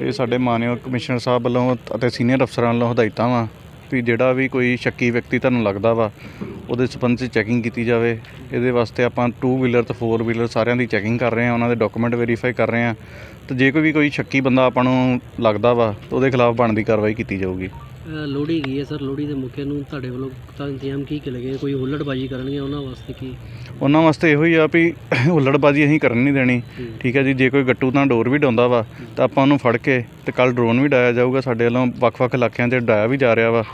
ਇਹ ਸਾਡੇ ਮਾਨਯੋਗ ਕਮਿਸ਼ਨਰ ਸਾਹਿਬ ਵੱਲੋਂ ਅਤੇ ਸੀਨੀਅਰ ਅਫਸਰਾਂ ਵੱਲੋਂ ਹਦਾਇਤਾਂ ਵਾ ਵੀ ਜਿਹੜਾ ਵੀ ਕੋਈ ਸ਼ੱਕੀ ਵਿਅਕਤੀ ਤੁਹਾਨੂੰ ਲੱਗਦਾ ਵਾ, ਉਹਦੇ ਸੰਬੰਧ 'ਚ ਚੈਕਿੰਗ ਕੀਤੀ ਜਾਵੇ। ਇਹਦੇ ਵਾਸਤੇ ਆਪਾਂ 2 ਵੀਲਰ ਤੇ 4 ਵੀਲਰ ਸਾਰਿਆਂ ਦੀ ਚੈਕਿੰਗ ਕਰ ਰਹੇ ਹਾਂ, ਉਹਨਾਂ ਦੇ ਡਾਕੂਮੈਂਟ ਵੈਰੀਫਾਈ ਕਰ ਰਹੇ ਹਾਂ। ਤੇ ਜੇ ਕੋਈ ਵੀ ਕੋਈ ਸ਼ੱਕੀ ਬੰਦਾ ਆਪਾਂ ਨੂੰ ਲੱਗਦਾ ਵਾ, ਤਾਂ ਉਹਦੇ ਖਿਲਾਫ ਬਣਦੀ ਕਾਰਵਾਈ ਕੀਤੀ ਜਾਊਗੀ। ਲੋਹੜੀ ਗਈ ਹੈ ਸਰ ਲੋਹੜੀ ਦੇ ਮੌਕੇ ਨੂੰ ਤੁਹਾਡੇ ਵੱਲੋਂ ਤਾਂ ਇੰਤਜ਼ਾਮ ਕੀ ਕੀ ਲਗੇ ਕੋਈ ਹੁੱਲੜਬਾਜੀ ਕਰਨਗੇ ਉਹਨਾਂ ਵਾਸਤੇ ਕੀ? ਉਹਨਾਂ ਵਾਸਤੇ ਇਹੋ ਹੀ ਆ ਵੀ ਹੁੱਲੜਬਾਜ਼ੀ ਅਸੀਂ ਕਰਨ ਨਹੀਂ ਦੇਣੀ। ਠੀਕ ਹੈ ਜੀ ਜੇ ਕੋਈ ਗੱਟੂ ਤਾਂ ਡੋਰ ਵੀ ਡਾਉਂਦਾ ਵਾ ਤਾਂ ਆਪਾਂ ਉਹਨੂੰ ਫੜ ਕੇ ਤੇ ਕੱਲ ਡਰੋਨ ਵੀ ਡਾਇਆ ਜਾਊਗਾ ਸਾਡੇ ਵੱਲੋਂ ਵੱਖ-ਵੱਖ ਇਲਾਕਿਆਂ 'ਚ ਡਾਇਆ ਵੀ ਜਾ ਰਿਹਾ ਵਾ।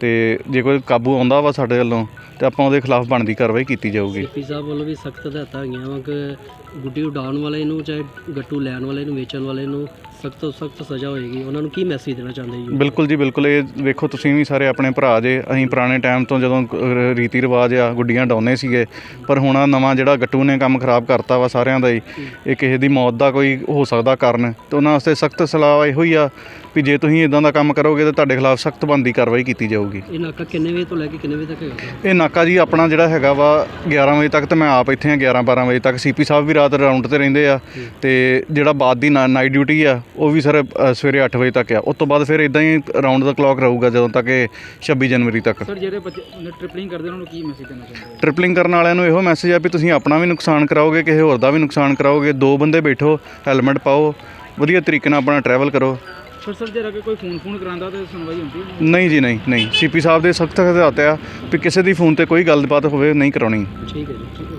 ਤੇ ਜੇ ਕੋਈ ਕਾਬੂ ਆਉਂਦਾ ਵਾ ਸਾਡੇ ਵੱਲੋਂ ਤੇ ਆਪਾਂ ਉਹਦੇ ਖਿਲਾਫ ਬਣਦੀ ਕਾਰਵਾਈ ਕੀਤੀ ਜਾਊਗੀ। ਸੀਪੀ ਸਾਹਿਬ ਵੱਲੋਂ ਵੀ ਸਖਤ ਹਦਾਇਤਾਂ ਹੈਗੀਆਂ ਵਾ ਕਿ ਗੁੱਡੀ ਉਡਾਉਣ ਵਾਲੇ ਨੂੰ ਚਾਹੇ ਗੱਟੂ ਲੈਣ ਵਾਲੇ ਨੂੰ ਵੇਚਣ ਵਾਲੇ ਨੂੰ ਸਖਤ ਤੋਂ ਸਖਤ ਸਜ਼ਾ ਹੋਏਗੀ। ਉਹਨਾਂ ਨੂੰ ਕੀ ਮੈਸੇਜ ਦੇਣਾ ਚਾਹੁੰਦੇ ਜੀ? ਬਿਲਕੁਲ ਜੀ ਬਿਲਕੁਲ। ਇਹ ਵੇਖੋ ਤੁਸੀਂ ਵੀ ਸਾਰੇ ਆਪਣੇ ਭਰਾ ਜੇ ਅਸੀਂ ਪੁਰਾਣੇ ਟਾਈਮ ਤੋਂ ਜਦੋਂ ਅਹ, ਰੀਤੀ ਰਿਵਾਜ ਆ ਗੁੱਡੀਆਂ ਡਾਉਂਦੇ ਸੀਗੇ। ਪਰ ਹੁਣ ਆਹ ਨਵਾਂ ਜਿਹੜਾ ਗੱਟੂ ਨੇ ਕੰਮ ਖਰਾਬ ਕਰਤਾ ਵਾ ਸਾਰਿਆਂ ਦਾ ਹੀ ਇਹ ਕਿਸੇ ਦੀ ਮੌਤ ਦਾ ਕੋਈ ਹੋ ਸਕਦਾ ਕਾਰਨ। ਤੇ ਉਹਨਾਂ ਵਾਸਤੇ ਸਖਤ ਸਲਾਹ ਇਹੋ ਹੀ ਆ ਵੀ ਜੇ ਤੁਸੀਂ ਇਦਾਂ ਦਾ ਕੰਮ ਕਰੋਗੇ ਤਾਂ ਤੁਹਾਡੇ ਖਿਲਾਫ ਸਖਤ ਬਣਦੀ ਕਾਰਵਾਈ ਕੀਤੀ ਜਾਊਗੀ। ਇਹ ਨਾਕਾ ਕਿੰਨੇ ਵਜੇ ਤੋਂ ਲੈ ਕੇ ਕਿੰਨੇ ਵਜੇ ਤੱਕ ਹੈਗਾ? ਇਹ ਨਾਕਾ ਜੀ ਆਪਣਾ ਜਿਹੜਾ ਹੈਗਾ ਵਾ 11 ਵਜੇ ਤੱਕ ਤੇ ਮੈਂ ਆਪ ਇੱਥੇ ਆ 11 12 ਵਜੇ ਤੱਕ। ਸੀਪੀ ਸਾਹਿਬ ਵੀ ਰਾਤ ਰਾਉਂਡ ਤੇ ਰਹਿੰਦੇ ਆ ਤੇ ਜਿਹੜਾ ਬਾਅਦ ਦੀ ਨਾਈਟ ਡਿਊਟੀ ਆ ਉਹ ਵੀ ਸਰ ਅ, ਸਵੇਰੇ 8 ਵਜੇ ਤੱਕ ਆ। ਉਸ ਤੋਂ ਬਾਅਦ ਫਿਰ ਇਦਾਂ ਹੀ ਰਾਉਂਡ ਦਾ ਕਲੌਕ ਰਹੂਗਾ ਜਦੋਂ ਤੱਕ ਇਹ 26 ਜਨਵਰੀ ਤੱਕ। ਸਰ ਜਿਹੜੇ ਬੱਚੇ ਟ੍ਰਿਪਲਿੰਗ ਕਰਦੇ ਉਹਨਾਂ ਨੂੰ ਕੀ ਮੈਸੇਜ ਦੇਣਾ ਚਾਹੁੰਦੇ ਹੋ? ਟ੍ਰਿਪਲਿੰਗ ਕਰਨ ਵਾਲਿਆਂ ਨੂੰ ਇਹੋ ਮੈਸੇਜ ਆ ਵੀ ਤੁਸੀਂ ਆਪਣਾ ਵੀ ਨੁਕਸਾਨ ਕਰਾਓਗੇ ਕਿਸੇ ਹੋਰ ਦਾ ਵੀ ਨੁਕਸਾਨ ਕਰਾਓਗੇ। ਦੋ ਬੰਦੇ ਬੈਠੋ ਹੈਲਮਟ ਪਾਓ ਵਧੀਆ ਤਰੀਕੇ ਨਾਲ ਆਪਣਾ ਟਰੈਵਲ ਕਰੋ। ਸਰ ਸਰ ਜੇ ਅਗਰ ਕੋਈ ਫੋਨ ਫੋਨ ਕਰਾਂਦਾ ਤਾਂ ਸੁਣਵਾਈ ਹੁੰਦੀ ਹੈ? ਨਹੀਂ ਜੀ ਨਹੀਂ ਨਹੀਂ। ਸੀਪੀ ਸਾਹਿਬ ਦੇ ਸਖਤ ਹਦਾਇਤ ਆ ਵੀ ਕਿਸੇ ਦੀ ਫੋਨ ਤੇ ਕੋਈ ਗੱਲਬਾਤ ਹੋਵੇ ਨਹੀਂ ਕਰਾਉਣੀ। ਠੀਕ ਹੈ ਜੀ ਠੀਕ ਹੈ।